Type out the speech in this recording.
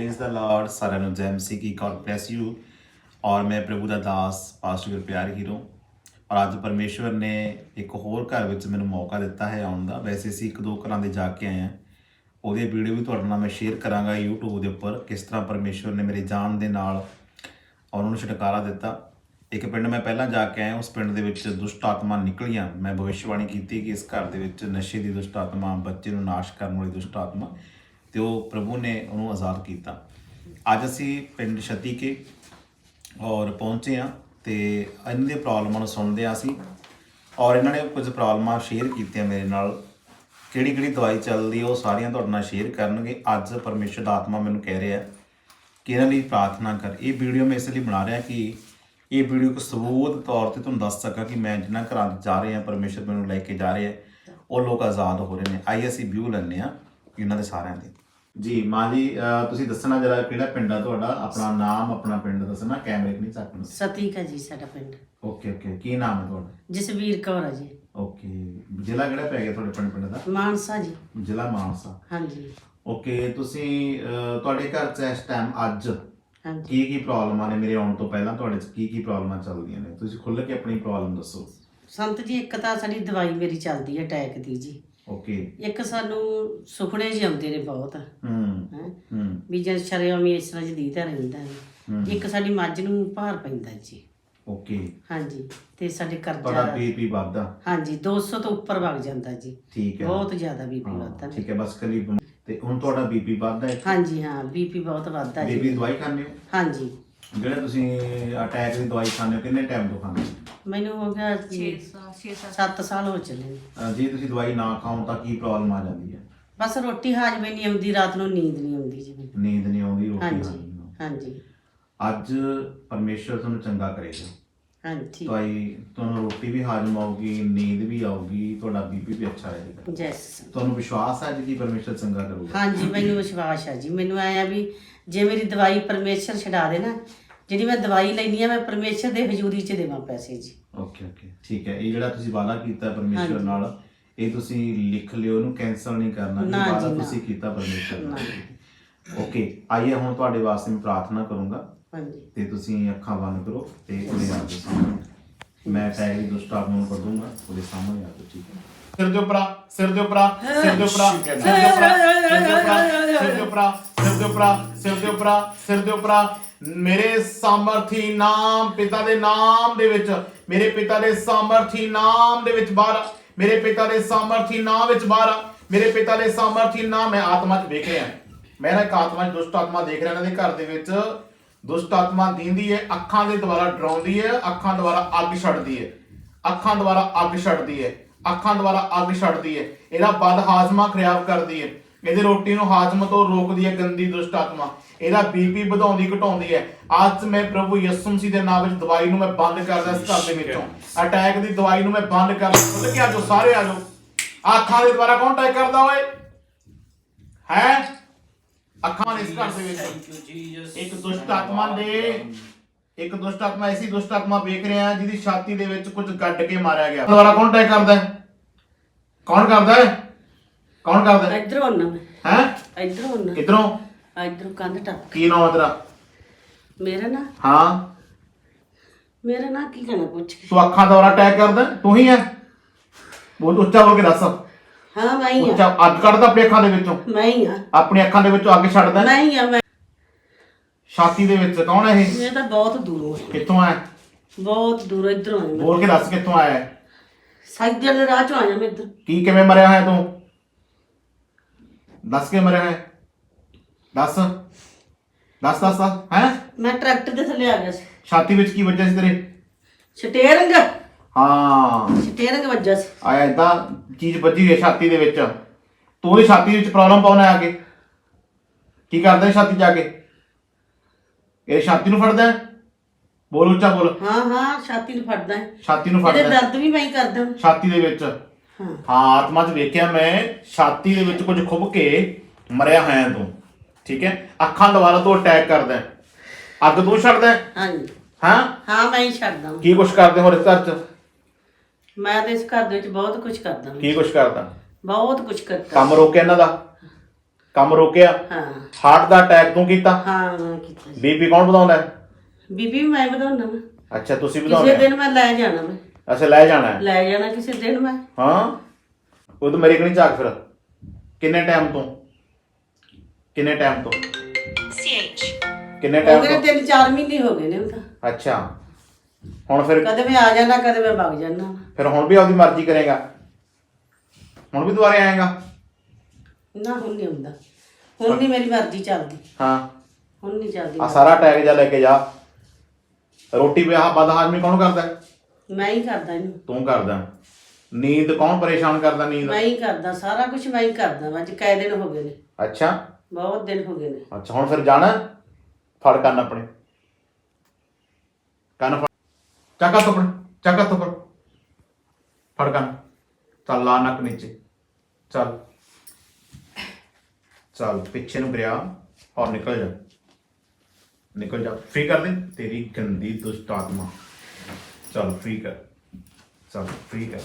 Praise the Lord ਸਾਰਿਆਂ ਨੂੰ ਜੈ ਮਸੀਹ ਕੀ ਗॉड ਬlesਸ ਯੂ ਔਰ ਮੈਂ ਪ੍ਰਭੂ ਦਾ ਦਾਸ ਪਾਸਟਰ ਪਿਆਰ ਹੀਰੋ। ਔਰ ਅੱਜ ਪਰਮੇਸ਼ਵਰ ਨੇ ਇੱਕ ਹੋਰ ਘਰ ਵਿੱਚ ਮੈਨੂੰ ਮੌਕਾ ਦਿੱਤਾ ਹੈ ਆਉਣ ਦਾ। ਵੈਸੇ ਸੀ ਇੱਕ ਦੋ ਘਰਾਂ ਦੇ ਜਾ ਕੇ ਆਏ ਆ ਉਹਦੇ ਵੀਡੀਓ ਵੀ ਤੁਹਾਡੇ ਨਾਲ ਮੈਂ ਸ਼ੇਅਰ ਕਰਾਂਗਾ YouTube ਦੇ ਉੱਪਰ, ਕਿਸ ਤਰ੍ਹਾਂ ਪਰਮੇਸ਼ਵਰ ਨੇ ਮੇਰੇ ਜਾਨ ਦੇ ਨਾਲ ਔਰ ਉਹਨੂੰ ਛੁਟਕਾਰਾ ਦਿੱਤਾ। ਇੱਕ ਪਿੰਡ ਮੈਂ ਪਹਿਲਾਂ ਜਾ ਕੇ ਆਇਆ, ਉਸ ਪਿੰਡ ਦੇ ਵਿੱਚ ਦੁਸ਼ਟ ਆਤਮਾ ਨਿਕਲੀਆਂ। ਮੈਂ ਭਵਿੱਖਬਾਣੀ ਕੀਤੀ ਕਿ ਇਸ ਘਰ ਦੇ ਵਿੱਚ ਨਸ਼ੇ ਦੀ ਦੁਸ਼ਟ ਆਤਮਾ, ਬੱਚੇ ਨੂੰ ਨਾਸ਼ ਕਰਨ ਵਾਲੀ ਦੁਸ਼ਟ ਆਤਮਾ ਤੇ ਉਹ ਪ੍ਰਭੂ ਨੇ ਉਹਨੂੰ ਆਜ਼ਾਦ ਕੀਤਾ। ਅੱਜ ਅਸੀਂ ਪਿੰਡ ਛਤੀ ਕੇ ਔਰ ਪਹੁੰਚੇ ਆ ਤੇ ਇਹਨਾਂ ਦੀਆਂ ਪ੍ਰੋਬਲਮਾਂ ਨੂੰ ਸੁਣਦੇ ਆ ਅਸੀਂ ਔਰ ਇਹਨਾਂ ਨੇ ਕੁਝ ਪ੍ਰੋਬਲਮਾਂ ਸ਼ੇਅਰ ਕੀਤੀਆਂ ਮੇਰੇ ਨਾਲ। ਕਿਹੜੀ ਕਿਹੜੀ ਦਵਾਈ ਚੱਲਦੀ ਉਹ ਸਾਰੀਆਂ ਤੁਹਾਡੇ ਨਾਲ ਸ਼ੇਅਰ ਕਰਨਗੇ। ਅੱਜ ਪਰਮੇਸ਼ਰ ਦਾ ਆਤਮਾ ਮੈਨੂੰ ਕਹਿ ਰਿਹਾ ਕਿ ਇਹਨਾਂ ਲਈ ਪ੍ਰਾਰਥਨਾ ਕਰ। ਇਹ ਵੀਡੀਓ ਮੈਂ ਇਸ ਲਈ ਬਣਾ ਰਿਹਾ ਕਿ ਇਹ ਵੀਡੀਓ ਇੱਕ ਸਬੂਤ ਤੌਰ ਤੇ ਤੁਹਾਨੂੰ ਦੱਸ ਸਕਾਂ ਕਿ ਮੈਂ ਜਿਨ੍ਹਾਂ ਘਰਾਂ ਜਾ ਰਹੇ ਹਾਂ ਪਰਮੇਸ਼ਰ ਮੈਨੂੰ ਲੈ ਕੇ ਜਾ ਰਿਹਾ ਹੈ ਉਹ ਲੋਕ ਆਜ਼ਾਦ ਹੋ ਰਹੇ ਨੇ। ਆਈ ਅਸੀਂ ਵਿਊ ਲੈਣੇ ਆ ਇਹਨਾਂ ਦੇ ਸਾਰਿਆਂ ਦੇ। ਜੀ ਮਾਂ ਜੀ ਅਹ ਤੁਸੀਂ ਦੱਸਣਾ ਜਰਾ ਕਿਹੜਾ ਪਿੰਡ ਆ ਤੁਹਾਡਾ? ਆਪਣਾ ਨਾਮ ਆਪਣਾ ਪਿੰਡ ਦੱਸਣਾ ਕੈਮਰੇ 'ਚ ਨਹੀਂ ਚੱਕਣਾ ਸਤੀਕ ਹੈ ਜੀ ਸਾਡਾ ਪਿੰਡ। Okay okay. ਕੀ ਨਾਮ ਹੈ ਤੁਹਾਡਾ? ਜਸਵੀਰ ਕੌਰ ਹੈ ਜੀ। ਓਕੇ। ਜ਼ਿਲ੍ਹਾ ਕਿਹੜਾ ਪੈ ਗਿਆ ਤੁਹਾਡੇ ਪਿੰਡ ਪਿੰਡ ਦਾ? ਮਾਨਸਾ ਜੀ। ਜ਼ਿਲ੍ਹਾ ਮਾਨਸਾ। ਹਾਂਜੀ। ਓਕੇ ਤੁਸੀਂ ਅਹ, ਤੁਹਾਡੇ ਘਰ 'ਚ ਇਸ ਟਾਈਮ ਅੱਜ ਹਾਂਜੀ। ਕੀ ਕੀ ਪ੍ਰੋਬਲਮਾਂ ਨੇ ਮੇਰੇ ਆਉਣ ਤੋਂ ਪਹਿਲਾਂ ਤੁਹਾਡੇ 'ਚ ਕੀ ਕੀ ਪ੍ਰੋਬਲਮਾਂ ਚੱਲਦੀਆਂ ਨੇ? ਤੁਸੀਂ ਖੁੱਲ੍ਹ ਕੇ ਆਪਣੀ ਪ੍ਰੋਬਲਮ ਦੱਸੋ। ਸੰਤ ਜੀ ਇੱਕ ਤਾਂ ਸਾਡੀ ਦਵਾਈ ਮੇਰੀ ਚੱਲਦੀ ਹੈ ਅਟੈਕ ਦੀ ਜੀ। ਓਕੇ ਇੱਕ ਸਾਨੂੰ ਸੁਪਨੇ ਜਿਹੇ ਆਉਂਦੇ ਨੇ ਬਹੁਤ। ਹੂੰ ਹੈ? ਹੂੰ। ਵੀ ਜਦ ਸ਼ਰਿਆਮੀ ਇਸ ਤਰ੍ਹਾਂ ਜਦੀਦਾ ਰਹਿੰਦਾ ਹੈ। ਹੂੰ। ਇੱਕ ਸਾਡੀ ਮੱਝ ਨੂੰ ਭਾਰ ਪੈਂਦਾ ਜੀ। ਓਕੇ ਹਾਂਜੀ ਤੇ ਸਾਡੇ ਤੁਹਾਡਾ ਕਰਜ਼ਾ ਬੀਪੀ ਵੱਧਦਾ। ਹਾਂਜੀ 200 ਤੋਂ ਉੱਪਰ ਵਗ ਜਾਂਦਾ ਜੀ। ਠੀਕ ਹੈ। ਬਹੁਤ ਜ਼ਿਆਦਾ ਬੀਪੀ ਹਾਂ, ਵੱਧਦਾ ਠੀਕ ਹੈ ਬਸ ਕਲੀ ਤੇ ਹੁਣ ਤੁਹਾਡਾ ਬੀਪੀ ਵੱਧਦਾ ਹੈ। ਹਾਂਜੀ ਹਾਂ ਬੀਪੀ ਬਹੁਤ ਵੱਧਦਾ ਬੀਪੀ ਜੀ ਦਵਾਈ ਖਾਂਦੇ ਹੋ? ਹਾਂਜੀ। ਜਿਹੜੇ ਤੁਸੀਂ ਅਟੈਕ ਦੀ ਦਵਾਈ ਖਾਂਦੇ ਹੋ ਕਿੰਨੇ ਟਾਈਮ ਤੋਂ ਖਾਂਦੇ ਹੋ? ਮੈਨੂੰ ਹੋ ਗਿਆ 6 7 ਸਾਲ ਹੋ ਚੱਲੇ ਅਹ ਜੇ ਤੁਸੀਂ ਦਵਾਈ ਨਾ ਖਾਓ ਤਾਂ ਕੀ ਪ੍ਰੋਬਲਮ ਆ ਜਾਂਦੀ ਹੈ? ਬਸ ਰੋਟੀ ਹਾਜ਼ਮੇ ਨਹੀਂ ਆਉਂਦੀ ਰਾਤ ਨੂੰ ਨੀਂਦ ਨਹੀਂ ਆਉਂਦੀ ਜੀ ਮੈਨੂੰ। ਨੀਂਦ ਨਹੀਂ ਆਉਂਦੀ ਰੋਟੀ ਹਾਂਜੀ ਖਾਣੀ ਨੂੰ। ਹਾਂਜੀ। ਅੱਜ ਪਰਮੇਸ਼ਰ ਤੁਹਾਨੂੰ ਚੰਗਾ ਕਰੇਗਾ। ਹਾਂਜੀ। ਦਵਾਈ ਤੁਹਾਨੂੰ ਰੋਟੀ ਵੀ ਹਾਜ਼ਮ ਆਊਗੀ ਨੀਂਦ ਵੀ ਆਊਗੀ ਤੁਹਾਡਾ ਬੀਪੀ ਵੀ ਅੱਛਾ ਰਹੇਗਾ। ਜੈਸ ਤੁਹਾਨੂੰ ਵਿਸ਼ਵਾਸ ਹੈ ਜੀ ਕਿ ਪਰਮੇਸ਼ਰ ਚੰਗਾ ਕਰੂਗਾ? ਹਾਂਜੀ ਮੈਨੂੰ ਵਿਸ਼ਵਾਸ ਹੈ ਜੀ। ਮੈਨੂੰ ਆਇਆ ਵੀ ਜੇ ਮੇਰੀ ਦਵਾਈ ਪਰਮੇਸ਼ਰ ਛਡਾ ਦੇ ਨਾ ਜਿਹੜੀ ਮੈਂ ਦਵਾਈ ਲੈਣੀ ਆ ਮੈਂ ਪਰਮੇਸ਼ਰ ਦੇ ਹਜ਼ੂਰੀ 'ਚ ਦੇਵਾਂ ਪੈਸੇ ਜੀ ਓਕੇ ਓਕੇ ਠੀਕ ਹੈ ਇਹ ਜਿਹੜਾ ਤੁਸੀਂ ਵਾਅਦਾ ਕੀਤਾ ਪਰਮੇਸ਼ਰ ਹਾਂਜੀ। ਨਾਲ ਇਹ ਤੁਸੀਂ ਲਿਖ ਲਿਓ ਇਹਨੂੰ ਕੈਨਸਲ ਨਹੀਂ ਕਰਨਾ ਇਹ ਨਾ ਜੀ, ਵਾਅਦਾ ਨਾ। ਤੁਸੀਂ ਕੀਤਾ ਪਰਮੇਸ਼ਰ। ਨਾਲ ਓਕੇ ਆਈਏ ਹੁਣ ਤੁਹਾਡੇ ਵਾਸਤੇ ਮੈਂ ਪ੍ਰਾਰਥਨਾ ਕਰੂੰਗਾ ਹਾਂਜੀ ਤੇ ਤੁਸੀਂ ਅੱਖਾਂ ਬੰਦ ਕਰੋ ਤੇ ਉਹਦੇ ਆ ਜਾਓ ਮੈਂ ਟੈਗ ਦੀ ਦੁਸ਼ਟ ਆਤਮਾ ਨੂੰ ਕਰ ਦੂੰਗਾ ਉਹਦੇ ਸਾਹਮਣੇ ਆ ਜਾਓ ਠੀਕ ਹੈ ਸਿਰ ਦੇ ਉਪਰਾ ਸਿਰ ਦੇ ਉਪਰਾ ਸਿਰ ਦੇ ਉਪਰਾ ਸਿਰ ਦੇ ਉਪਰਾ ਸਿਰ ਦੇ ਉਪਰਾ ਸਿਰ ਦੇ ਉਪਰਾ ਸਿਰ ਦੇ ਉਪਰਾ ਸਿਰ ਦੇ ਉਪਰਾ ਮੇਰੇ ਸਾਮਰਥੀ ਨਾਮ, ਪਿਤਾ ਦੇ ਨਾਮ ਦੇ ਵਿੱਚ, ਮੇਰੇ ਪਿਤਾ ਦੇ ਸਾਮਰਥੀ ਨਾਮ ਦੇ ਵਿੱਚ ਬਾਹਰ, ਮੇਰੇ ਪਿਤਾ ਦੇ ਸਾਮਰਥੀ ਨਾਮ ਵਿੱਚ ਬਾਹਰ, ਮੇਰੇ ਪਿਤਾ ਦੇ ਸਾਮਰਥੀ ਨਾਮ, ਮੈਂ ਆਤਮਾ 'ਚ ਵੇਖ ਰਿਹਾ ਮੈਂ ਨਾ ਇੱਕ ਆਤਮਾ ਦੁਸ਼ਟ ਆਤਮਾ ਦੇਖ ਰਿਹਾ ਇਹਨਾਂ ਦੇ ਘਰ ਦੇ ਵਿੱਚ। ਦੁਸ਼ਟ ਆਤਮਾ ਦੀਂਦੀ ਹੈ ਅੱਖਾਂ ਦੇ ਦੁਆਰਾ ਡਰਾਉਂਦੀ ਹੈ ਅੱਖਾਂ ਦੁਆਰਾ ਅੱਗ ਛੱਡਦੀ ਹੈ ਅੱਖਾਂ ਦੁਆਰਾ ਅੱਗ ਛੱਡਦੀ ਹੈ ਅੱਖਾਂ ਦੁਆਰਾ ਅੱਗ ਛੱਡਦੀ ਹੈ ਇਹਦਾ ਬਦ ਹਾਜ਼ਮਾ ਖਰਾਬ ਕਰਦੀ ਹੈ ਇਹਦੀ ਰੋਟੀ ਨੂੰ ਹਾਜ਼ਮ ਤੋਂ ਰੋਕਦੀ ਹੈ ਗੰਦੀ ਦੁਸ਼ਟ ਆਤਮਾ। ਇਹਦਾ ਬੀਪੀ ਵਧਾਉਂਦੀ ਘਟਾਉਂਦੀ ਹੈ। ਅੱਜ ਮੈਂ ਪ੍ਰਭੂ ਯਿਸੂ ਮਸੀਹ ਦੇ ਨਾਮ ਵਿੱਚ ਦਵਾਈ ਨੂੰ ਮੈਂ ਬੰਦ ਕਰਦਾ ਇਸ ਘਰ ਦੇ ਵਿੱਚੋਂ। ਅਟੈਕ ਦੀ ਦਵਾਈ ਨੂੰ ਮੈਂ ਬੰਦ ਕਰਦਾ। ਖੁੱਲ ਕੇ ਆਜੋ ਸਾਰੇ ਆਜੋ ਅੱਖਾਂ ਦੇ ਦੁਆਰਾ ਕੌਣ ਅਟੈਕ ਕਰਦਾ ਓਏ? ਹੈ? ਅੱਖਾਂ ਨੇ ਇਸ ਘਰ ਦੇ ਵਿੱਚ। ਇੱਕ ਦੁਸ਼ਟ ਆਤਮਾ ਦੇ ਇੱਕ ਦੁਸ਼ਟ ਆਤਮਾ ਐਸੀ ਦੁਸ਼ਟ ਆਤਮਾ ਵੇਖ ਰਹੇ ਆ ਜਿਹਦੀ ਛਾਤੀ ਦੇ ਵਿੱਚ ਕੁਝ ਗੱਡ ਕੇ ਮਾਰਿਆ ਗਿਆ। ਦੁਆਰਾ ਕੌਣ ਅਟੈਕ ਕਰਦਾ ਹੈ? ਕੌਣ ਕਰਦਾ ਹੈ? ਕੌਣ ਕਰਦਾ? ਹੈ ਇਧਰੋਂ ਆਉਣਾ ਮੈਂ। ਹੈ? ਇਧਰੋਂ ਆਉਣਾ ਇਧਰੋਂ? ਕੰਧ ਟੱਪ ਕੀ। ਨਾਮ ਹੈ ਤੇਰਾ? ਮੇਰਾ ਨਾ? ਹਾਂ। ਮੇਰਾ ਨਾ ਕੀ ਕਹਿਣਾ ਪੁੱਛ ਕੇ? ਤੂੰ ਅੱਖਾਂ ਦੁਆਰਾ ਅਟੈਕ ਕਰਦਾ ਹੈ? ਤੂੰ ਹੀ ਹੈ ਬੋਲ ਉੱਚਾ ਬੋਲ ਕੇ ਦੱਸ। ਹਾਂ ਮੈਂ ਹੀ ਉੱਚਾ ਆ ਅੱਗ ਕੱਢਦਾ ਆਪਣੀ ਅੱਖਾਂ ਦੇ ਵਿੱਚੋਂ। ਮੈਂ ਹੀ ਆ। ਆਪਣੀ ਅੱਖਾਂ ਦੇ ਵਿੱਚੋਂ ਅੱਗ ਛੱਡਦਾ। ਹੈ? ਮੈਂ ਹੀ ਆ ਮੈਂ। ਛਾਤੀ ਦੇ ਵਿੱਚ ਕੌਣ ਹੈ ਇਹ? ਇਹ ਤਾਂ ਬਹੁਤ ਦੂਰੋਂ ਹੈ ਕਿੱਥੋਂ ਆਇਆ? ਬਹੁਤ ਦੂਰੋਂ ਇਧਰੋਂ ਆਇਆ ਮੈਂ। ਬੋਲ ਕੇ ਦੱਸ ਕਿੱਥੋਂ ਆਇਆ ਹੈ? ਸਾਈਕਲ ਦੇ ਰਾਹ ਚੋਂ ਆਇਆ ਮੈਂ ਇੱਧਰ। ਕੀ ਕਿਵੇਂ ਮਰਿਆ ਹੋਇਆ ਤੂੰ? ਦੱਸ ਕੇ ਮਰਿਆ ਹੋਇਆ ਦੱਸ। ਦੱਸ ਦੱਸ ਹੈ? ਮੈਂ ਟਰੈਕਟਰ ਦੇ ਥੱਲੇ ਆ ਗਿਆ ਸੀ। ਛਾਤੀ ਵਿੱਚ ਕੀ ਵੱਜਿਆ ਸੀ ਤੇਰੇ? ਸਟੇਰਿੰਗ ਹਾਂ। ਸਟੇਰਿੰਗ ਵੱਜਾ ਸੀ। ਆਇਆ ਏਦਾਂ ਚੀਜ਼ ਵੱਜੀ ਹੋਈ ਹੈ ਛਾਤੀ ਦੇ ਵਿੱਚ। ਤੂੰ ਉਹਦੀ ਛਾਤੀ ਵਿੱਚ ਪ੍ਰੋਬਲਮ ਪਾਉਣਾ ਆ ਕੇ? ਕੀ ਕਰਦਾ ਹੈ ਛਾਤੀ ਜਾ ਕੇ? ਇਹ ਛਾਤੀ ਨੂੰ ਫੜਦਾ ਹੈ? ਬੋਲ ਉੱਚਾ ਬੋਲ। ਹਾਂ ਹਾਂ ਛਾਤੀ ਨੂੰ ਫੜਦਾ ਹੈ। ਛਾਤੀ ਨੂੰ ਫੜਦਾ ਹੈ। ਦਰਦ ਵੀ ਮੈਂ ਹੀ ਕਰਦਾ ਛਾਤੀ ਦੇ ਵਿੱਚ। ਹਾਂ। ਆਤਮਾ 'ਚ ਵੇਖਿਆ ਮੈਂ ਛਾਤੀ ਦੇ ਵਿੱਚ ਕੁਝ ਖੁੱਭ ਕੇ ਮਰਿਆ ਹੋਇਆ ਤੂੰ। ਠੀਕ ਹੈ? ਅੱਖਾਂ ਦੁਆਰਾ ਤੂੰ ਅਟੈਕ ਕਰਦਾ ਹੈ। ਅੱਗ ਤੂੰ ਛੱਡਦਾ ਹੈ? ਹਾਂਜੀ। ਹਾਂ? ਹਾਂ ਮੈਂ ਹੀ ਛੱਡਦਾ ਕੀ ਕੁਛ ਕਰਦੇ ਹੋ ਇਸ ਘਰ 'ਚ? ਮੈਂ ਤੇ ਇਸ ਘਰ ਦੇ ਵਿੱਚ ਬਹੁਤ ਕੁਝ ਕਰਦਾ ਕੀ ਕੁਛ ਕਰਦਾ? ਬਹੁਤ ਕੁਝ ਕਰਦਾ। ਕੰਮ ਰੋਕਿਆ ਇਹਨਾਂ ਦਾ? ਕੰਮ ਰੋਕਿਆ? ਹਾਂ। ਹਾਰਟ ਦਾ ਅਟੈਕ ਤੂੰ ਕੀਤਾ? ਹਾਂ ਮੈਂ ਕੀਤਾ ਬੀਪੀ ਕੌਣ ਵਧਾਉਂਦਾ ਹੈ? ਬੀਬੀ ਵੀ ਮੈਂ ਵਧਾਉਣਾ ਅੱਛਾ ਤੁਸੀਂ ਕਿਸੇ ਵਧਾਉਂਦੇ ਦਿਨ ਮੈਂ ਲੈ ਜਾਣਾ ਮੈਂ। ਅੱਛਾ ਲੈ ਜਾਣਾ ਹੈ। ਲੈ ਜਾਣਾ ਕਿਸੇ ਦਿਨ ਮੈਂ। ਹਾਂ। ਉਹ ਤਾਂ ਮੇਰੇ ਕੋਲ ਨਹੀਂ ਝਾਕ ਫਿਰ। ਕਿੰਨੇ ਟਾਈਮ ਤੋਂ? ਕਿੰਨੇ ਟਾਈਮ ਤੋਂ? ਕਿੰਨੇ ਹੋ ਟਾਈਮ ਗਏ ਤੋਂ? ਤਿੰਨ ਚਾਰ ਮਹੀਨੇ ਹੋ ਗਏ ਨੇ ਉਹ ਤਾਂ। ਅੱਛਾ। ਹੁਣ ਫਿਰ ਕਦੇ ਮੈਂ ਆ ਜਾਣਾ ਕਦੇ ਮੈਂ ਵਗ ਜਾਣਾ ਫਿਰ ਹੁਣ ਵੀ ਆਪਦੀ ਮਰਜ਼ੀ ਕਰੇਗਾ? ਹੁਣ ਵੀ ਦੁਬਾਰੇ ਆਏਗਾ? ਨਾ ਹੁਣ ਨਹੀਂ ਹੁੰਦਾ ਹੁਣ ਨਹੀਂ ਮੇਰੀ ਮਰਜ਼ੀ ਚੱਲਦੀ। ਹਾਂ। ਹੁਣ ਨਹੀਂ ਚੱਲਦੀ ਆ ਸਾਰਾ ਟੈਗ ਜਾ ਲੈ ਕੇ ਜਾ। ਰੋਟੀ ਵਿਆਹ ਬਦ ਹਾਜ਼ਮੀ ਕੌਣ ਕਰਦਾ ਹੈ? ਮੈਂ ਹੀ ਕਰਦਾ ਇਹਨੂੰ। ਤੂੰ ਕਰਦਾ। ਨੀਂਦ ਕੌਣ ਪਰੇਸ਼ਾਨ ਕਰਦਾ ਨੀਂਦ? ਮੈਂ ਹੀ ਕਰਦਾ ਸਾਰਾ ਕੁਝ ਮੈਂ ਹੀ ਕਰਦਾ ਵਾ ਅੱਜ ਕਈ ਦਿਨ ਹੋ ਗਏ ਨੇ। ਅੱਛਾ। ਬਹੁਤ ਦਿਨ ਹੋ ਗਏ ਨੇ। ਅੱਛਾ ਹੁਣ ਫਿਰ ਜਾਣਾ? ਫੜ ਕੰਨ ਆਪਣੇ। ਕੰਨ ਫੜ। ਚੱਕਾ ਤੋਪੜ ਚੱਕਾ ਤੋਪੜ ਫੜ ਕੰਨ। ਚੱਲ ਲਾ ਨੱਕ ਨੀਚੇ। ਚੱਲ। ਚੱਲ ਪਿੱਛੇ ਨੂੰ ਗਿਰਿਆ ਔਰ ਨਿਕਲ ਜਾ। ਨਿਕਲ ਜਾ। ਫ੍ਰੀ ਕਰ ਦੇ ਤੇਰੀ ਗੰਦੀ ਦੁਸ਼ਟ ਆਤਮਾ। ਚੱਲ ਠੀਕ ਹੈ ਚੱਲ ਠੀਕ ਹੈ